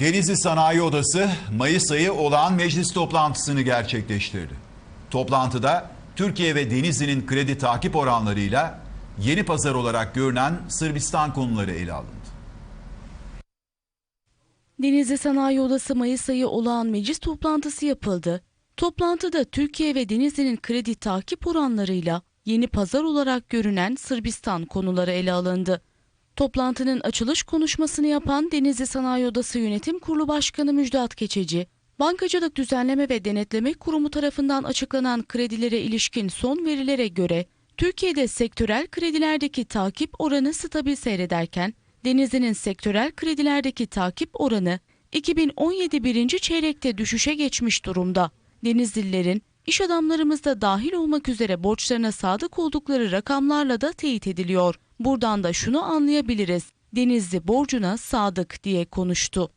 Denizli Sanayi Odası Mayıs ayı olan meclis toplantısını gerçekleştirdi. Toplantıda Türkiye ve Denizli'nin kredi takip oranlarıyla yeni pazar olarak görünen Sırbistan konuları ele alındı. Denizli Sanayi Odası Mayıs ayı olağan meclis toplantısı yapıldı. Toplantıda Türkiye ve Denizli'nin kredi takip oranlarıyla yeni pazar olarak görünen Sırbistan konuları ele alındı. Toplantının açılış konuşmasını yapan Denizli Sanayi Odası Yönetim Kurulu Başkanı Müjdat Keçeci, Bankacılık Düzenleme ve Denetleme Kurumu tarafından açıklanan kredilere ilişkin son verilere göre Türkiye'de sektörel kredilerdeki takip oranı stabil seyrederken Denizli'nin sektörel kredilerdeki takip oranı 2017 birinci çeyrekte düşüşe geçmiş durumda. Denizlilerin iş adamlarımız da dahil olmak üzere borçlarına sadık oldukları rakamlarla da teyit ediliyor. Buradan da şunu anlayabiliriz. Denizli borcuna sadık diye konuştu.